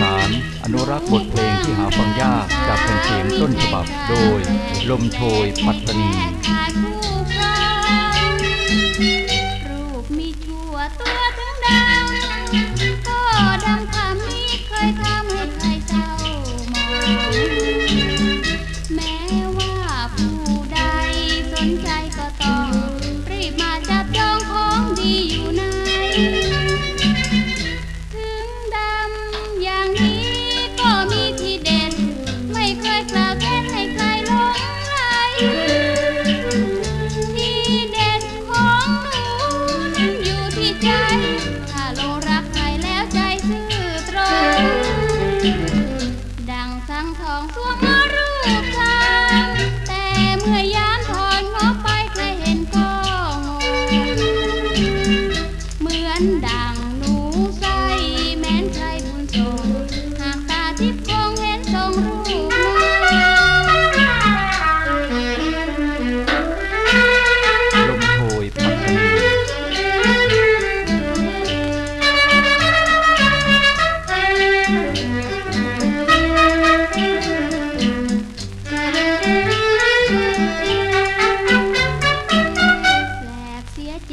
สาน อนุรักษ์บทเพลงที่หาฟังยากจากแผ่นเสียงต้นฉบับโดย ลมโชยปัตตานี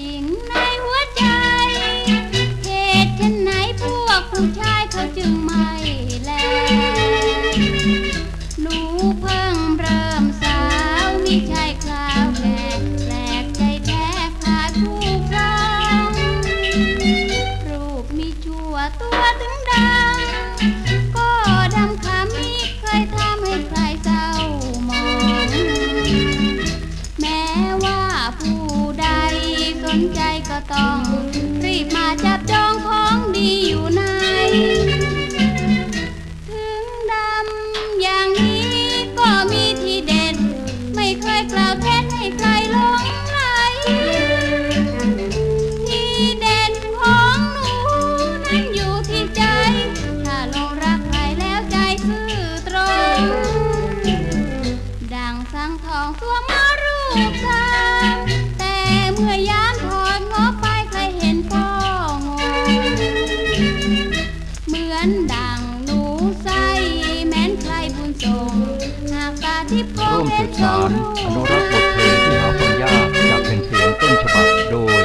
สียจริงในหัวใจเหตุเช่นไหนพวกผู้ชายเขาจึงไม่แล หนูเพิ่งเริ่มสาวมิใช่คราวแก่แปลกใจแท้ขาดคู่ครองรูปมีชั่วตัวถึงดาวก็ดำคำมีเคยทำให้ใคร นใจก็ต้อง รีบมาจับจองของดีอยู่ใน อนดังหนูใสแม้นใครบุญทรงหากตาทิพย์ร่วมสืนบสารอนุรักษ์บทเพลงที่หาฟังยากจากเป็นเสียงต้นฉบับโดย